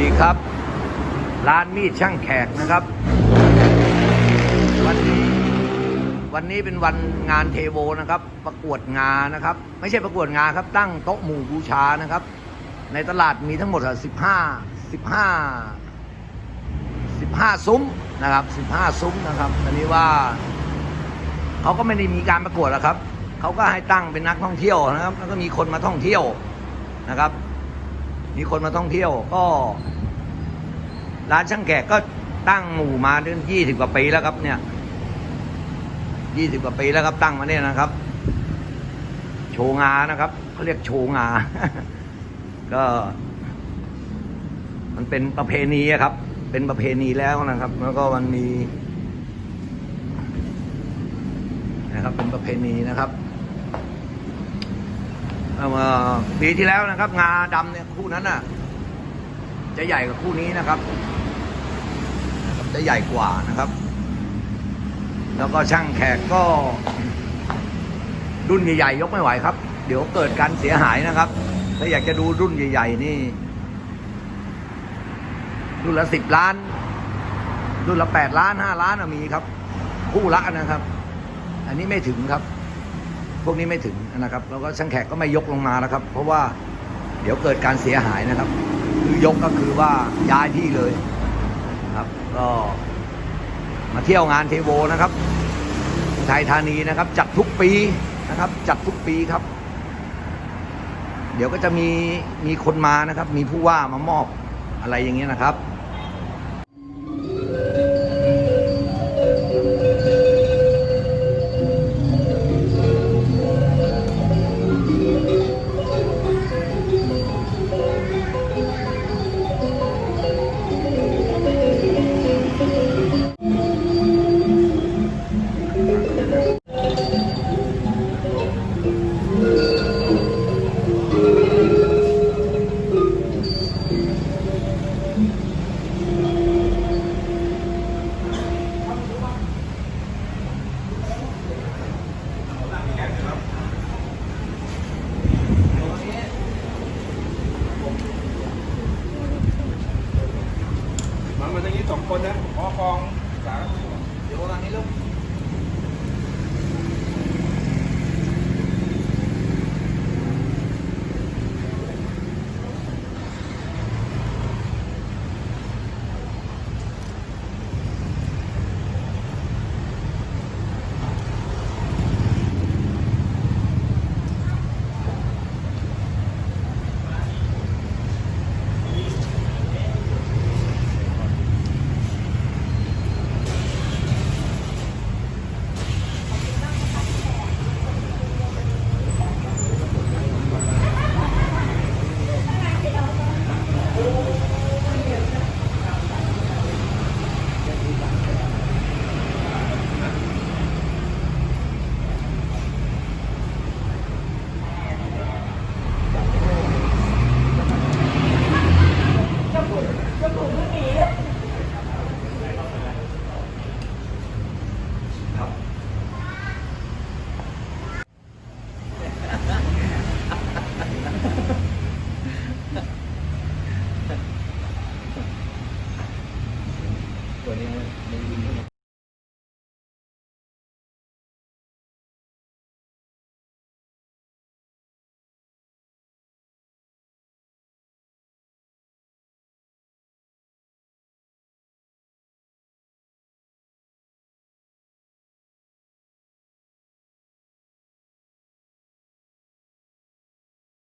ดีครับ ร้านมีดช่างแขกนะครับ วันนี้วันนี้เป็นวันงานเทโวนะครับ ประกวดงานนะครับ ไม่ใช่ประกวดงานครับ ตั้งโต๊ะหมู่บูชานะครับ ในตลาดมีทั้งหมดสิบห้าสิบห้าสิบห้าซุ้มนะครับสิบห้าซุ้มนะครับอันนี้ว่าเขาก็ไม่ได้มีการประกวดหรอกครับเขาก็ให้ตั้งเป็นนักท่องเที่ยวนะครับ แล้วก็มีคนมาท่องเที่ยวนะครับ มีคนมาท่องเที่ยว ก็ ร้านช่างแขกก็ตั้งหมู่มาเดือนยี่สิบกว่าปีแล้วครับ เนี่ยยี่สิบกว่าปีแล้วครับตั้งมาเนี่ยนะครับ โชงานะครับเขาเรียกโชงา ก็ มันเป็นประเพณีครับ เป็นประเพณีแล้วนะครับ แล้วก็มันมี นะครับเป็นประเพณีนะครับ ปีที่แล้วนะครับ งาดำเนี่ยคู่นั้นน่ะ จะใหญ่กว่าคู่นี้นะครับ จะใหญ่กว่านะครับ แล้วก็ช่างแขกก็รุ่นใหญ่ๆยกไม่ไหวครับ เดี๋ยวเกิดการเสียหายนะครับ ถ้าอยากจะดูรุ่นใหญ่ ๆ นี่รุ่นละสิบล้าน รุ่นละแปดล้านห้าล้านมีครับ คู่ละนะครับ อันนี้ไม่ถึงครับ พวกนี้ไม่ถึงนะครับ แล้วก็ช่างแขกก็ไม่ยกลงมาแล้วครับ เพราะว่าเดี๋ยวเกิดการเสียหายนะครับ คือยกก็คือว่าย้ายที่เลยครับก็มาเที่ยวงานเทโวนะครับอุทัยธานีนะครับ จัดทุกปีนะครับ จัดทุกปีครับ เดี๋ยวก็จะมีมีคนมานะครับ มีผู้ว่ามามอบอะไรอย่างเงี้ยนะครับ สองคนนะพอกองสามเดี๋ยววันนี้ลูก วันนี้